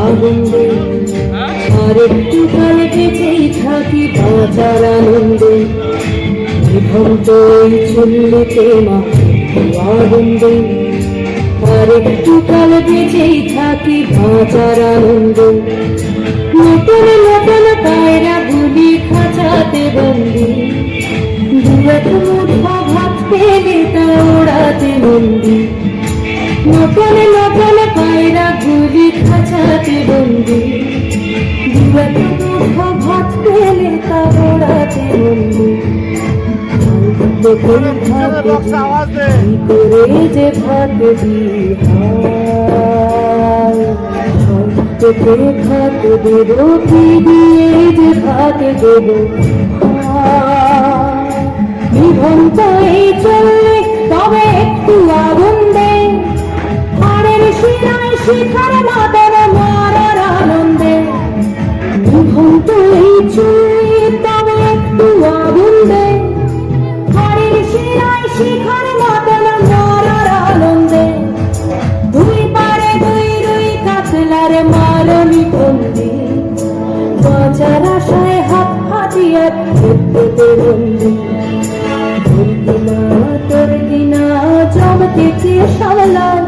আগুন্দে আর একটু কাল বেঁচেই থাকি বাঁচার আনন্দে। ভক্তই চুল্লিতে মা আগুন্দে আর আনন্দে। নতুন নতুন পায়রা গুলি খাঁচাতে বন্দি। দুয়েক নতুন নতুন পায়রা গুলি খাঁচাতে বন্দি দুয়েক মুঠো ভাত পেলে তা ওড়াতে বন্দি করে যে ভাত পেটে ভাত দেবো দিয়ে যে ভাত দেবো নিভন্ত এই চললে তবে কাতলার মারনি বন্দি বাঁচার আশায় হাত হাতিয়ার খেতে বন্দি তোর দিনা জমতেছে সামলান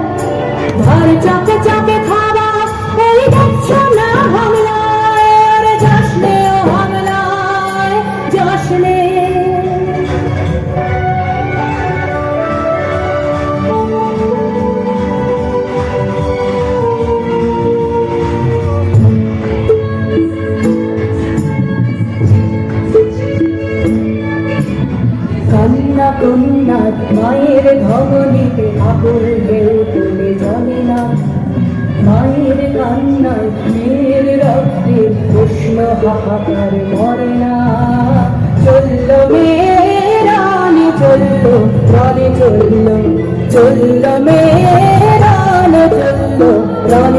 ধার চাকে চাকে খাওয়া ওই দেখছ না হামলায়। ও হামলায় যাসনে কন্যা মায়ের ধমনীতে আকুল ঢেউ তুলে যাবে না। মায়ের কান্নায় মেয়ের রক্তে উষ্ণ হাহাকার মরে না। চলল মেয়েরানি চলল রনে চলল। চলল মেয়েরান চলল রনে